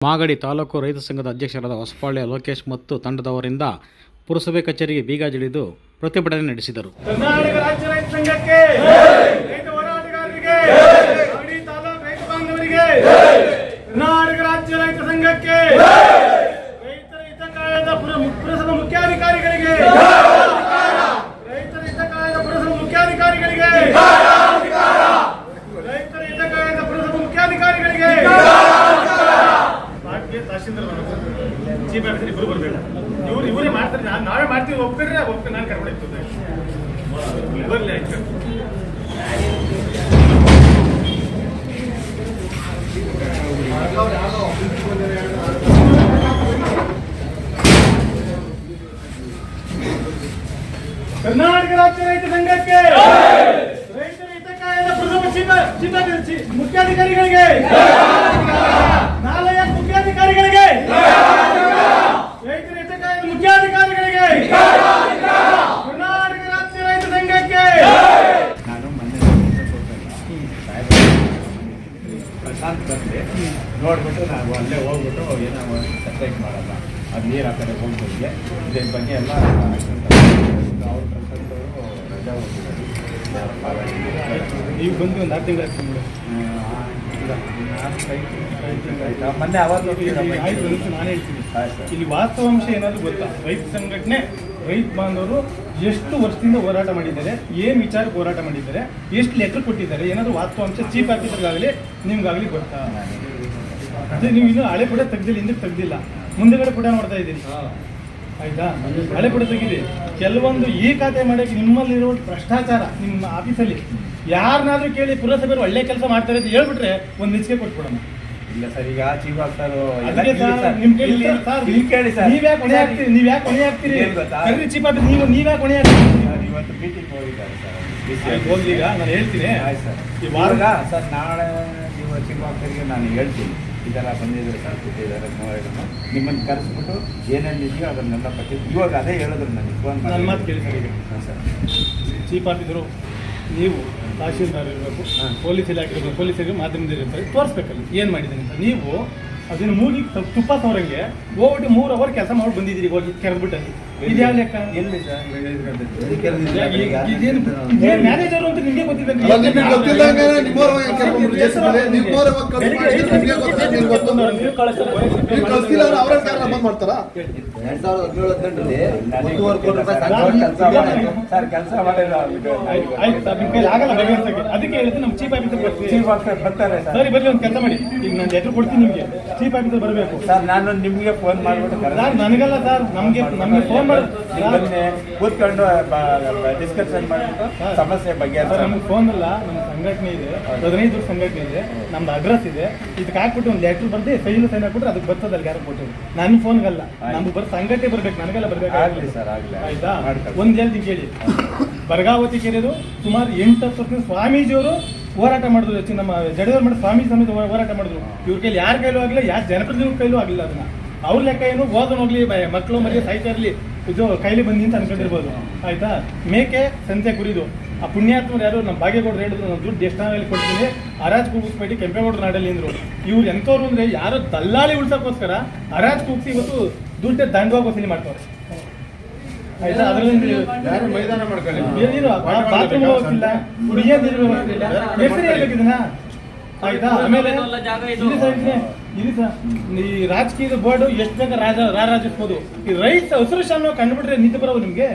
ಮಾಗಡಿ ತಾಲೂಕು ರೈತ ಸಂಘದ ಅಧ್ಯಕ್ಷರಾದ ಹೊಸಪಾಳ್ಯ ಲೋಕೇಶ್ ಮತ್ತು ತಂಡದವರಿಂದ ಪುರಸಭೆ ಕಚೇರಿಗೆ ಬೀಗ ಜಡಿದು ಪ್ರತಿಭಟನೆ ನಡೆಸಿದರು. ಕರ್ನಾಟಕ ರಾಜ್ಯ ರೈತ ಸಂಘಕ್ಕೆ ರೈತ ಹೋರಾಟಗಾರರಿಗೆ ಮಾಗಡಿ ತಾಲೂಕು ರೈತ ಬಾಂಧವರಿಗೆ ಕರ್ನಾಟಕ ರಾಜ್ಯ ರೈತ ಸಂಘಕ್ಕೆ ರೈತರ ಹಿತ ಕಾಯದ ಪುರ- ಪುರಸಭಾ ಮುಖ್ಯಾಧಿಕಾರಿಗಳಿಗೆ ರೈತರ ಹಿತ ಕಾಯದ ಪುರಸಭಾ ಮುಖ್ಯಾಧಿಕಾರಿಗಳಿಗೆ ರೈತರ ಹಿತ ಕಾಯದ ಪುರಸಭಾ ಮುಖ್ಯಾಧಿಕಾರಿಗಳಿಗೆ ಭಾಗ್ಯ ತಹಶೀಲ್ದಾರ್ ಚೀಫ್ ಆಫೀಸರ್ ಇಬ್ಬರು ಬರಬೇಕು ಇವ್ರು ಇವರೇ ಮಾಡ್ತಾರೆ ನಾನು ನಾವೇ ಮಾಡ್ತೀವಿ ಒಪ್ಕೊಂಡ್ರೆ ಒಪ್ಕೊಂಡು ನಾನು ಕರ್ಕೊಂಡು ಬರಲಿ ಆಯ್ತು ಕರ್ನಾಟಕ ರಾಜ್ಯ ರೈತ ಸಂಘಕ್ಕೆ ರೈತರ ಹಿತ ಕಾಯದ ಪ್ರಥಮ ಚೀಫ ಚೀಫ್ ಚೀ- ಮುಖ್ಯಾಧಿಕಾರಿಗಳಿಗೆ ನಾಲ್ಕು ಮುಖ್ಯಾಧಿಕಾರಿಗಳಿಗೆ ರೈತರ ಹಿತ ಕಾಯದ ಮುಖ್ಯಾಧಿಕಾರಿಗಳಿಗೆ ಕರ್ನಾಟಕ ರಾಜ್ಯ ರೈತ ಸಂಘಕ್ಕೆ ನಾನು ಮೊನ್ನೆ ಪ್ರಶಾಂತ್ ಬಂದೆ ನೋಡ್ಬಿಟ್ಟು ನಾವು ಅಲ್ಲೇ ಹೋಗ್ಬಿಟ್ಟು ಏನೋ ಸಪ್ರೇಟ್ ಮಾಡಲ್ಲ. ಅದು ನೀರು ಆ ಕಡೆ ಹೋಗ್ಬಿಟ್ಟಿದೆ ಇದ್ರ ಬಗ್ಗೆ ಎಲ್ಲ ಅವ್ರ ಅವರು ರಜಾ ಹೋಗಿದ್ದಾರೆ ನೀವು ಬಂದು ಒಂದು ಆರು ತಿಂಗಳು ಮೊನ್ನೆ ಅವಾಗ ಆಯ್ತು ನಾನು ಹೇಳ್ತೀನಿ. ಆಯ್ತು. ಇಲ್ಲಿ ವಾಸ್ತವಾಂಶ ಏನಾದ್ರು ಗೊತ್ತಾ? ರೈತ ಸಂಘಟನೆ ರೈತ ಬಾಂಧವರು ಎಷ್ಟು ವರ್ಷದಿಂದ ಹೋರಾಟ ಮಾಡಿದ್ದಾರೆ ಏನ್ ವಿಚಾರಕ್ಕೆ ಹೋರಾಟ ಮಾಡಿದ್ದಾರೆ ಎಷ್ಟು ಲೆಕ್ಕ ಕೊಟ್ಟಿದ್ದಾರೆ ಏನಾದ್ರು ವಾಸ್ತವಾಂಶ ಚೀಫ್ ಆಫೀಸರ್ಗಾಗಲಿ ನಿಮ್ಗಾಗಲಿ ಗೊತ್ತಾ? ಅದೇ ನೀವು ಇನ್ನೂ ಹಳೆ ಪುಟ ತೆಗ್ದಿಲ್ಲ ಹಿಂದಕ್ಕೆ ತೆಗ್ದಿಲ್ಲ. ಮುಂದೆಗಡೆ ಪುಟ ನೋಡ್ತಾ ಇದ್ದೀನಿ. ಆಯ್ತಾ? ಹಳೆ ಪುಟ ತೆಗೀರಿ ಕೆಲವೊಂದು ಈ ಖಾತೆ ಮಾಡಕ್ಕೆ ನಿಮ್ಮಲ್ಲಿರೋ ಭ್ರಷ್ಟಾಚಾರ ನಿಮ್ಮ ಆಫೀಸಲ್ಲಿ ಯಾರನ್ನಾದ್ರೂ ಕೇಳಿ ಪುರಸಭೆಯವರು ಒಳ್ಳೆ ಕೆಲಸ ಮಾಡ್ತಾರೆ ಅಂತ ಹೇಳ್ಬಿಟ್ರೆ ಒಂದು ನಿಚಿಕೆ ಕೊಟ್ಬಿಡೋಣ. ಇಲ್ಲ ಸರ್ ಈಗ ಚೀಫ್ ಆಫೀಸರ್ ಅದಕ್ಕೆ ಸರ್, ನಿಮ್ ಕೇಳಿ ಸರ್, ಸರ್, ಇಲ್ಲಿ ಕೇಳಿ ಸರ್. ನೀವ್ ಯಾಕೆ ಹೊಣೆ ಹಾಕ್ತೀರಿ ನೀವ್ ಯಾಕೆ ಹೊಣೆ ಹಾಕ್ತೀರಿ? ಕರೀರಿ ಚೀಫ್ ಆಫೀಸ್ ನೀವು ನೀವ್ ಯಾಕೆ ಹೊಣೆ ಹಾಕ್ತೀರಿ? ಇವತ್ತು ಮೀಟಿಂಗ್ ಹೋಗಿದ್ದಾರೆ ಸರ್. ಹೋಗ್ಲಿ ಈಗ ನಾನು ಹೇಳ್ತೀನಿ. ಆಯ್ತು ಸರ್. ಈ ವಾರ ಸರ್ ನಾಳೆ ನೀವು ಚೀಫ್ ಆಫೀಸರ್ಗೆ ನಾನು ಹೇಳ್ತೀನಿ. ಈ ಥರ ಬಂದಿದ್ದಾರೆ ಸರ್ ಕೂತಿದ್ದಾರೆ ಮೂವರನ್ನು ನಿಮ್ಮನ್ನು ಕರೆಸ್ಬಿಟ್ಟು ಏನೇನು ಇದೆಯೋ ಅದನ್ನೆಲ್ಲ ಪಟ್ಟಿ ಇವಾಗ ಅದೇ ಹೇಳಿದ್ರು ನನಗೆ ಫೋನ್ ನನ್ನ ಮಾತು ಕೇಳಿ ಸರ್ ಈಗ. ಹಾಂ ಸರ್. ಚೀಫ್ ಆಫೀಸರು ನೀವು ತಹಶೀಲ್ದಾರ್ ಇರಬೇಕು ಹಾಂ. ಪೊಲೀಸ್ ಇಲಾಖೆ ಇರಬೇಕು ಪೊಲೀಸರಿಗೆ ಮಾಧ್ಯಮದಿರ್ತಾರೆ ತೋರಿಸ್ಬೇಕಲ್ಲ ಏನು ಮಾಡಿದ್ದೀನಿ ಅಂತ. ನೀವು ಅದನ್ನು ಮೂಗಿ ತ- ತುಪ್ಪ ತೋರಂಗೆ ಹೋಗ್ಬಿಟ್ಟು ಮೂರು ಅವರ್ ಕೆಲಸ ಮಾಡಿ ಬಂದಿದ್ದೀರಿ ಹೋಗಿ ಕೆರೆದ್ಬಿಟ್ಟಲ್ಲಿ. ಇದು ಲೆಕ್ಕ? ಎಲ್ಲಿ ಸರ್? ಮ್ಯಾನೇಜರ್ ಅಂತ ನಿಮಗೆ ಮಾಡ್ತಾರಾ? ಎರಡ್ ಸಾವಿರದ ಹದಿನೇಳು ಹದಿನೆಂಟರಲ್ಲಿ ಒಂದೂವರೆ ಕೋಟಿ ರೂಪಾಯಿ ಸರ್ ಕೆಲಸ ಮಾಡಿಲ್ಲ ಆಯ್ತು ಆಯ್ತು ಸರ್ ನಿಮ್ಮ ಆಗಲ್ಲ ಬಗೆಹರಿಸಕ್ಕೆ ಅದಕ್ಕೆ ಹೇಳಿದ್ರೆ ಆಫೀಸರ್ ಚೀಫ್ ಆಫೀಸರ್ ಬರ್ತಾರೆ. ಸರ್. ಬರ್ಲಿ ಒಂದು ಕೆಲಸ ಮಾಡಿ. ಈಗ ನಾನು ಲೆಟರ್ ಕೊಡ್ತೀನಿ ನಿಮಗೆ. ಚೀಫ್ ಆಫೀಸರ್ ಬರಬೇಕು. ಸರ್ ನಾನು ನಿಮಗೆ ಫೋನ್ ಮಾಡಿಬಿಟ್ಟು ಸರ್ ನನಗಲ್ಲ ಸರ್ ನಮಗೆ ನಮ್ಗೆ ಫೋನ್ ಕೂತ್ಕೊಂಡು ಡಿಸ್ಕಷನ್ ಮಾಡಿಬಿಟ್ಟು ಸಮಸ್ಯೆ ಬಗ್ಗೆ ನಮ್ಗೆ ಫೋನ್ ಅಲ್ಲ ನಮ್ಮ ಸಂಘಟನೆ ಇದೆ ಹದಿನೈದು ವರ್ಷ ಸಂಘಟನೆ ಇದೆ ನಮ್ದು ಅಡ್ರೆಸ್ ಇದೆ. ಇದಕ್ಕೆ ಹಾಕ್ಬಿಟ್ಟು ಒಂದು ಲೆಟರ್ ಬರ್ದೆ ಸೈನ್ ಸೈನ್ ಹಾಕ್ಬಿಟ್ರೆ ಅದಕ್ಕೆ ಬರ್ತದೆ ಅಲ್ಲಿ ಯಾರು ಕೊಟ್ಟು ನನ್ನ ಫೋನ್ಗಲ್ಲ ನಮ್ಗೆ ಬರ್ ಸಂಘಟನೆ ಬರ್ಬೇಕು ನನಗೆಲ್ಲ ಬರ್ಬೇಕು ಆಗಲಿ ಸರ್, ಆಗ್ಲಿ. ಆಯ್ತಾ. ಒಂದ್ ಹೇಳ್ತೀನಿ ಕೇಳಿ. ಬರ್ಗಾವತಿ ಕೆರೆದು ಸುಮಾರು ಎಂಟು ಹತ್ತು ವರ್ಷದಿಂದ ಸ್ವಾಮೀಜಿಯವರು ಹೋರಾಟ ಮಾಡಿದ್ರು. ಹೆಚ್ಚು ನಮ್ಮ ಜಡೇವರ್ ಮಾಡಿ ಸ್ವಾಮೀಜಿ ಸಮೇತ ಹೋರಾಟ ಮಾಡಿದ್ರು. ಇವ್ರ ಕೈಲಿ ಯಾರ ಕೈಲೂ ಆಗಲಿಲ್ಲ ಯಾರ ಜನಪ್ರತಿನಿಧಿ ಕೈಲೂ ಆಗಲಿಲ್ಲ ಅದನ್ನ. ಅವ್ರ ಲೆಕ್ಕ ಏನು ಓದೋನ್ ಹೋಗ್ಲಿ ಮಕ್ಕಳು ಮರಿ ಸಾಯ್ತಾ ಇರ್ಲಿ. ಇದು ಕೈಲಿ ಬಂದಿ ಅಂತ ಅನ್ಕೊಂಡಿರ್ಬೋದು. ಆಯ್ತಾ? ಮೇಕೆ ಸಂತೆ ಕುರಿದು. ಆ ಪುಣ್ಯಾತ್ಮರು ಯಾರು? ನಮ್ಮ ಭಾಗ್ಯಗೌಡರು ಹೇಳಿದ್ರು ನಮ್ಮ ದುಡ್ಡು ಎಷ್ಟಾನಲ್ಲಿ ಕೊಡ್ತೀನಿ ಅರಾಜ್ ಕೂಗಿಸ್ಬೇಡಿ ಕೆಂಪೇಗೌಡರು ನಾಡಲ್ಲಿ ಅಂದ್ರು ಇವ್ರು ಎಂಥವ್ರು ಅಂದ್ರೆ ಯಾರು ದಲ್ಲಾಳಿ ಉಳ್ಸಕ್ಕೋಸ್ಕರ ಅರಾಜ್ ಕೂಗಿಸಿ ಇವತ್ತು ದುಡ್ಡೆ ದಂಡವಾಗಿ ವಸೂಲಿ ಮಾಡ್ತಾರೆ ಆಯ್ತಾ? ಅದರಲ್ಲಿ ಯಾರು ಮೈದಾನ ಮಾಡ್ಕೊಳ್ಳಿ ಏನಿಲ್ಲ ಬಾತ್ರೂಮ್ ಹೋಗಿಲ್ಲ ಕುಡಿಯೋದ್ ನೀರು ವ್ಯವಸ್ಥೆ ಇಲ್ಲ ಹೆಸರು ಹೇಳ್ಬೇಕು ಇದನ್ನ ಆಯ್ತಾ ಆಮೇಲೆ ಇದೆ, ಸರ್ ಈ ರಾಜಕೀಯದ ಬೋರ್ಡ್ ಎಷ್ಟು ಬೇಗ ರಾಜ ರಾರಾಜಿಸ್ಬೋದು? ಈ ರೈತ ಹಸಿರು ಶಾನು ಕಂಡುಬಿಟ್ರೆ ನಿಂತು ಬರೋದು ನಿಮ್ಗೆ?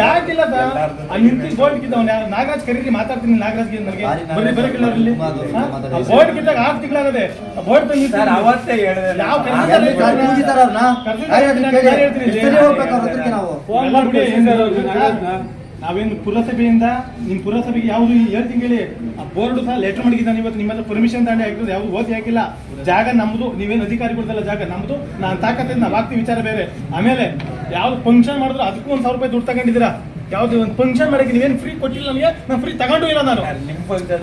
ಯಾಕಿಲ್ಲ ಸರ್? ಅಲ್ಲಿ ನಿಂತು ಬೋರ್ಡ್ ಕಿದ್ದವನ ನಾಗರಾಜ್ ಕರೀರಿ ಮಾತಾಡ್ತೀನಿ ನಾಗರಾಜ್ ನನಗೆ. ಬರೀ ಬರಕಿಲ್ಲ ಅವ್ರಲ್ಲಿ ಬೋರ್ಡ್ ಕಿದ್ದಾಗ ಆರು ತಿಂಗಳಾಗದೆ. ಆ ಬೋರ್ಡ್ ಅವತ್ತೇ ಹೇಳಿದೆ ಯಾವ. ಹೇಳ್ತೀನಿ ನಾವೇನು ಪುರಸಭೆಯಿಂದ ನಿಮ್ಮ ಪುರಸಭೆಗೆ ಯಾವ್ದು ಹೇಳ್ತೀನಿ ಹೇಳಿ ಆ ಬೋರ್ಡ್ ಸಹ ಲೆಟರ್ ಮಾಡಿದ್ದಾನೆ ಇವತ್ತು ನಿಮ್ಮ ಪರ್ಮಿಷನ್ ತಾಂಡಿ ಹಾಕಿರೋದು, ಯಾವ್ದು ಓದಿ ಹಾಕಿಲ್ಲ. ಜಾಗ ನಮ್ದು, ನೀವೇನು ಅಧಿಕಾರಿ ಕೊಡ್ತಲ್ಲ ಜಾಗ ನಮ್ದು, ನಾನು ತಾಕತ್ತೆ ನಾವು ಹಾಕ್ತೀವಿ ವಿಚಾರ ಬೇರೆ. ಆಮೇಲೆ ಯಾವ್ದು ಫಂಕ್ಷನ್ ಮಾಡಿದ್ರು ಅದಕ್ಕೂ ಒಂದ್ ಸಾವಿರ ರೂಪಾಯಿ ದುಡ್ಡು ತಗೊಂಡಿದ್ದೀರಾ? ಯಾವ್ದು ಒಂದು ಫಂಕ್ಷನ್ ಮಾಡಕ್ಕೆ ನೀವೇನು ಫ್ರೀ ಕೊಟ್ಟಿಲ್ಲ ನಮಗೆ? ನಾನು ಫ್ರೀ ತಗೊಂಡು ಇಲ್ಲ ನಾನು.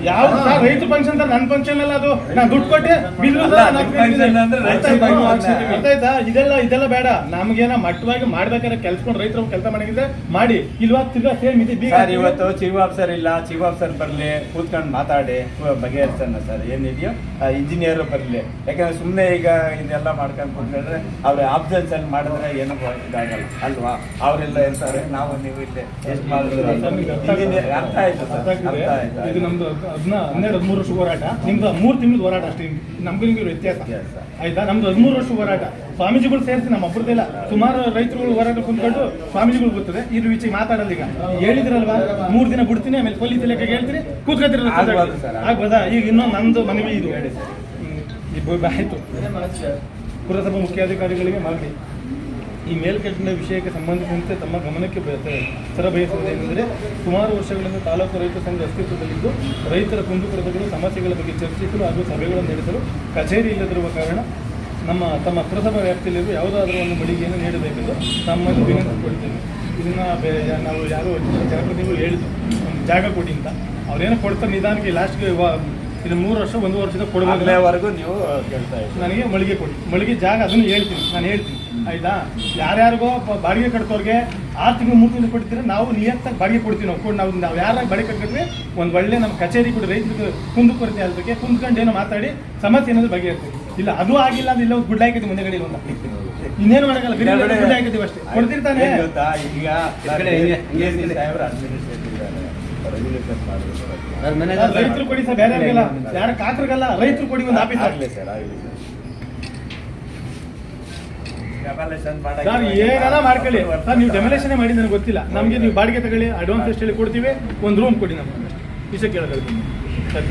ಯಾವ ರೈತ ಫಂಕ್ಷನ್ ನನ್ನ ಫಂಕ್ಷನ್ ಅಲ್ಲ ಅದು? ನಾನು ದುಡ್ಡು ಕೊಟ್ಟೆ ಬಿಲ್. ಆಯ್ತಾ ಇದೆಲ್ಲ ಇದೆಲ್ಲ ಬೇಡ. ನಮ್ಗೇನ ಮಟ್ಟವಾಗಿ ಮಾಡ್ಬೇಕಾದ್ರೆ ಕೆಲ್ಸ್ಕೊಂಡು ರೈತರು ಕೆಲಸ ಮಾಡಿದ್ರೆ ಮಾಡಿ. ಇಲ್ವಾ? ತಿರ್ಗಾ ಸೇಮ್ ಇದೆ. ಸರ್ ಇವತ್ತು ಚೀಫ್ ಆಫೀಸರ್ ಇಲ್ಲ. ಚೀಫ್ ಆಫೀಸರ್ ಬರಲಿ ಕೂತ್ಕೊಂಡು ಮಾತಾಡಿ. ಬಗೆಹರಿಸೋಣ ಸರ್ ಏನಿದೆಯೋ ಇಂಜಿನಿಯರ್ ಬರಲಿ. ಯಾಕಂದ್ರೆ ಸುಮ್ಮನೆ ಈಗ ಇದೆಲ್ಲ ಮಾಡ್ಕೊಂಡು ಕೂತ್ಕೊಂಡ್ರೆ ಅವ್ರ ಆಬ್ಸೆನ್ಸ್ ಅಲ್ಲಿ ಮಾಡಿದ್ರೆ ಏನು ಇದಾಗಲ್ಲ. ಅಲ್ವಾ? ಅವರೆಲ್ಲ ಇರ್ತಾರೆ ನಾವು ನೀವು ಇಲ್ಲಿ. ಎಷ್ಟು ಮಾಡಿದ್ರು Engineer- ಅರ್ಥ ಆಯ್ತು ಸರ್ ಅರ್ಥ ಆಯ್ತು ಇದು ನಮ್ದು ಹದಿನ ಹನ್ನೆರಡು ಹದಿಮೂರು ವರ್ಷ ಹೋರಾಟ. ನಿಮ್ದು ಮೂರು ತಿಂಗಳು ಹೋರಾಟ ಅಷ್ಟೇ ನಮ್ಗೂ ನಿಮ್ಗೆ ವ್ಯತ್ಯಾಸ ಆಯ್ತಾ? ನಮ್ದು ಹದಿಮೂರು ವರ್ಷ ಹೋರಾಟ. ಸ್ವಾಮೀಜಿಗಳು ಸೇರಿಸಿ ನಮ್ಮ ಒಬ್ಬರದಿಲ್ಲ ಸುಮಾರು ರೈತರುಗಳು ಹೋರಾಟ ಕುಂತ್ಕೊಂಡು ಸ್ವಾಮೀಜಿಗಳು ಗೊತ್ತದೆ. ಇದ್ರ ವಿಚಾರ ಮಾತಾಡಲ್ಲ ಈಗ. ಹೇಳಿದ್ರಲ್ವಾ? ಮೂರು ದಿನ ಬಿಡ್ತೀನಿ ಆಮೇಲೆ ಪೊಲೀಸ್ ಇಲಾಖೆಗೆ ಹೇಳ್ತೀನಿ. ಕೂತ್ಕೊತಿರಲ್ಲ ಆಗ್ಬೋದು ಈಗ ಇನ್ನೊಂದು ನಂದು ಮನವಿ ಇದು. ಆಯ್ತು. ಪುರಸಭಾ ಮುಖ್ಯಾಧಿಕಾರಿಗಳಿಗೆ ಮಾಡಲಿ ಈ ಮೇಲ್ಕಟ್ಟಿನ ವಿಷಯಕ್ಕೆ ಸಂಬಂಧಿಸಿದಂತೆ ತಮ್ಮ ಗಮನಕ್ಕೆ ತರಬಯಸುವುದೇನೆಂದರೆ ಸುಮಾರು ವರ್ಷಗಳಿಂದ ತಾಲೂಕು ರೈತ ಸಂಘ ಅಸ್ತಿತ್ವದಲ್ಲಿದ್ದು, ರೈತರ ಕುಂದುಕೊರತೆಗಳು ಸಮಸ್ಯೆಗಳ ಬಗ್ಗೆ ಚರ್ಚಿಸಲು ಹಾಗೂ ಸಭೆಗಳನ್ನು ನಡೆಸಲು ಕಚೇರಿ ಇಲ್ಲದಿರುವ ಕಾರಣ ನಮ್ಮ, ತಮ್ಮ ಪುರಸಭಾ ವ್ಯಾಪ್ತಿಯಲ್ಲಿರುವ ಯಾವುದಾದರೂ ಒಂದು ಮಳಿಗೆಯನ್ನು ನೀಡಬೇಕೆಂದು ತಮ್ಮಲ್ಲಿ ವಿನಂತಿ ಇದನ್ನು ನಾವು ಯಾರು ಜನಪ್ರತಿನಿಧಿಗಳು ಹೇಳಿದ್ದು, ಒಂದು ಜಾಗ ಕೊಡಿ ಅಂತ. ಅವ್ರೇನೋ ಕೊಡ್ತಾರೆ ನಿಧಾನಕ್ಕೆ ಲಾಸ್ಟ್ಗೆ ಇದು ಮೂರು ವರ್ಷ ಒಂದು ವರ್ಷದ ಕೊಡಬೇಕು ನೀವು ಕೇಳ್ತಾ ನನಗೆ ಮಳಿಗೆ ಕೊಡಿ. ಮಳಿಗೆ ಜಾಗ ಅದನ್ನು ಹೇಳ್ತೀನಿ ನಾನು ಹೇಳ್ತೀನಿ. ಆಯ್ತಾ? ಯಾರ್ಯಾರಿಗೋ ಬಾಡಿಗೆ ಕಟ್ತೋರ್ಗೆ ಆರು ತಿಂಗಳು ಮೂರು ತಿಂಗಳು ಕೊಡ್ತೀರ ನಾವು ನಿಯತ್ತಾಗಿ ಬಾಡಿಗೆ ಕೊಡ್ತೀವಿ ನಾವು. ಕೊಡ್ ನಾವು ನಾವು ಯಾರ ಬಾಡಿಗೆ ಕಟ್ಟಿದ್ರೆ ಒಂದು ಒಳ್ಳೆ ನಮ್ಮ ಕಚೇರಿ ಕೂಡ ರೈತರಿಗೆ ಕುಂದು ಕೊರತೆ ಅದಕ್ಕೆ ಕುಂದ್ಕೊಂಡು ಏನೋ ಮಾತಾಡಿ ಸಮಸ್ಯೆ ಏನಾದ್ರು ಬಗೆಹರ್ತೀವಿ ಇಲ್ಲ ಅದು ಆಗಿಲ್ಲ ಅಂದ್ರೆ ಇಲ್ಲ ಗುಡ್ ಹಾಕಿದ್ವಿ ಮುಂದೆ ಕಡೆ ಒಂದು. ಇನ್ನೇನು ಮಾಡಲ್ಲ ಬಿಡಿ ಕೆಳಗಡೆ- ಗುಡ್ ಹಾಕಿದ್ದೀವಿ ಅಷ್ಟೇ. ಕೊಡ್ತಿರ್ತಾನೆ. ಗೊತ್ತಾ? ಈಗ ಸಾಹೇಬ್ರು administrative ರೈತರು ಕೊಡಿ ಸರ್ ಬೇರೆ ಯಾರ ಕಾಕರಿಗಲ್ಲ ರೈತರು ಕೊಡಿ ಒಂದು ಆಫೀಸ್ ಆಗಲಿ ಸರ್ ಆಗ್ಲಿ ಸರ್. ಏನಾರ ಮಾಡ್ಕೊಳ್ಳಿ. ಸರ್ ನೀವು ಡೆಮೊಲೇಷನ್ ಮಾಡಿ ನನಗೆ ಗೊತ್ತಿಲ್ಲ. ನಮಗೆ ನೀವು ಬಾಡಿಗೆ ತಗೊಳ್ಳಿ ಅಡ್ವಾನ್ಸ್ ಎಷ್ಟು ಹೇಳಿ ಕೊಡ್ತೀವಿ ಒಂದು ರೂಮ್ ಕೊಡಿ ನಮ್ಗೆ ವಿಷಯ ಕೇಳೋದು ಸರಿ.